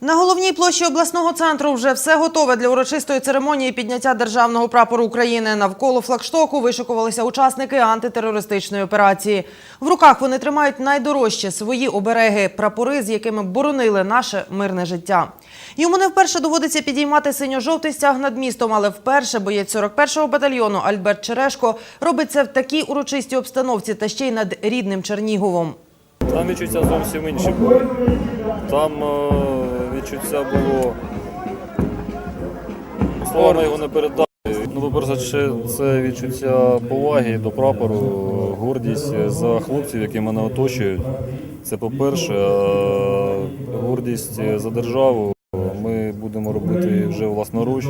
На головній площі обласного центру вже все готове для урочистої церемонії підняття державного прапору України. Навколо флагштоку вишикувалися учасники антитерористичної операції. В руках вони тримають найдорожче свої обереги прапори, з якими боронили наше мирне життя. Йому не вперше доводиться підіймати синьо-жовтий стяг над містом, але вперше боєць 41-го батальйону Альберт Черешко робить це в такій урочистій обстановці та ще й над рідним Черніговом. Там відчуття зовсім інші. Там відчуття було. Словами його не передати. Ну, по-перше, це відчуття поваги до прапору, гордість за хлопців, які мене оточують. Це по-перше, гордість за державу. Ми будемо робити вже власноруч.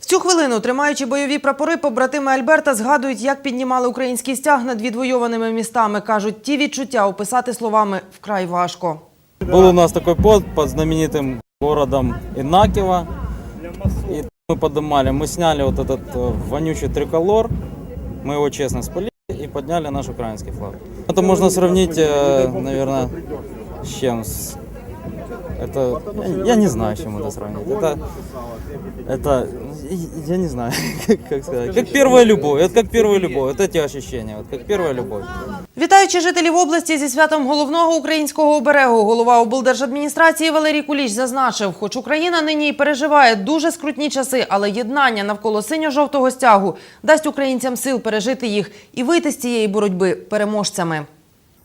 В цю хвилину, тримаючи бойові прапори, побратими Альберта згадують, як піднімали український стяг над відвойованими містами. Кажуть, ті відчуття описати словами вкрай важко. Был у нас такой под под знаменитым городом Инакиево. И мы поднимали, мы сняли вот этот э, вонючий триколор, мы его честно спалили и подняли наш украинский флаг. Это можно сравнить, э, наверное, с чем? С- Это, я, я не знаю, с чем это сравнить. Это, это, я не знаю, как, как сказать. Как первая любовь, это как первая любовь, это те ощущения, вот как первая любовь. Вітаючи жителів області зі святом головного українського оберегу, голова облдержадміністрації Валерій Куліч зазначив, хоч Україна нині й переживає дуже скрутні часи, але єднання навколо синьо-жовтого стягу дасть українцям сил пережити їх і вийти з цієї боротьби переможцями.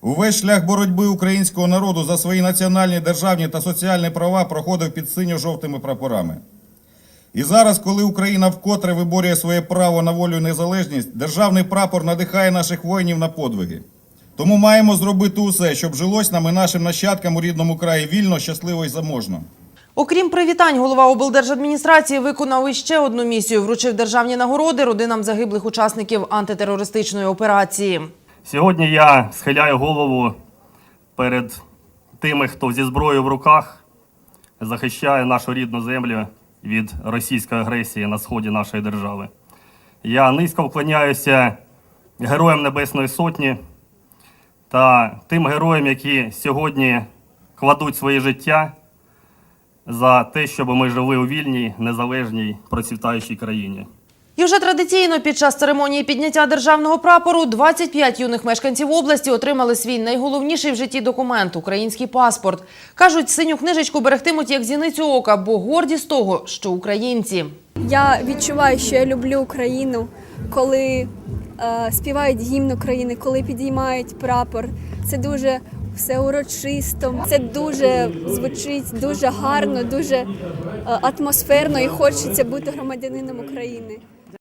Увесь шлях боротьби українського народу за свої національні, державні та соціальні права проходив під синьо-жовтими прапорами. І зараз, коли Україна вкотре виборює своє право на волю і незалежність, державний прапор надихає наших воїнів на подвиги. Тому маємо зробити усе, щоб жилось нам і нашим нащадкам у рідному краї вільно, щасливо і заможно. Окрім привітань, голова облдержадміністрації виконав іще одну місію. Вручив державні нагороди родинам загиблих учасників антитерористичної операції. Сьогодні я схиляю голову перед тими, хто зі зброєю в руках захищає нашу рідну землю від російської агресії на сході нашої держави. Я низько вклоняюся героям Небесної Сотні та тим героям, які сьогодні кладуть своє життя за те, щоб ми жили у вільній, незалежній, процвітаючій країні. І вже традиційно під час церемонії підняття державного прапору 25 юних мешканців області отримали свій найголовніший в житті документ український паспорт. Кажуть, синю книжечку берегтимуть як зіницю ока, бо горді з того, що українці. Я відчуваю, що я люблю Україну, коли е, співають гімн України, коли підіймають прапор. Це дуже все урочисто. Це дуже звучить дуже гарно, дуже е, атмосферно і хочеться бути громадянином України.